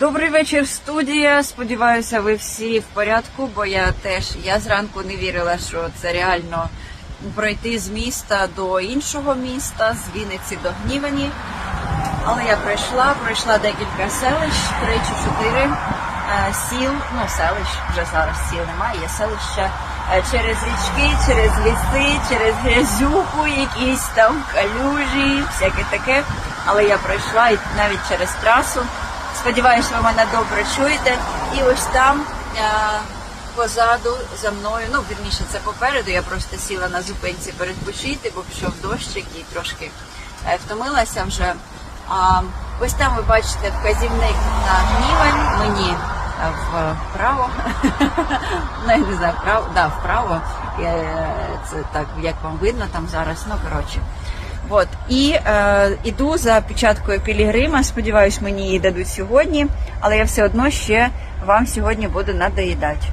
Добрий вечір, студія. Сподіваюся, ви всі в порядку, бо я теж я зранку не вірила, що це реально пройти з міста до іншого міста, з Вінниці до Гнівані. Але я пройшла, пройшла декілька селищ, три чи чотири е, сіл, ну селищ, вже зараз сіл немає, є селища е, через річки, через ліси, через грязюку, якісь там калюжі, всяке таке. Але я пройшла і навіть через трасу. Сподіваюся, ви мене добре чуєте. І ось там е, позаду за мною, ну вірніше, це попереду. Я просто сіла на зупинці передпочити, бо пішов дощик і трошки е, втомилася вже. А ось там ви бачите вказівник на гнівень мені е, вправо. ну, не знаю, вправо, да, вправо. Це так, як вам видно там зараз. Ну коротше. От і е, іду за печаткою Пілігрима. Сподіваюсь, мені її дадуть сьогодні, але я все одно ще вам сьогодні буду надоїдати.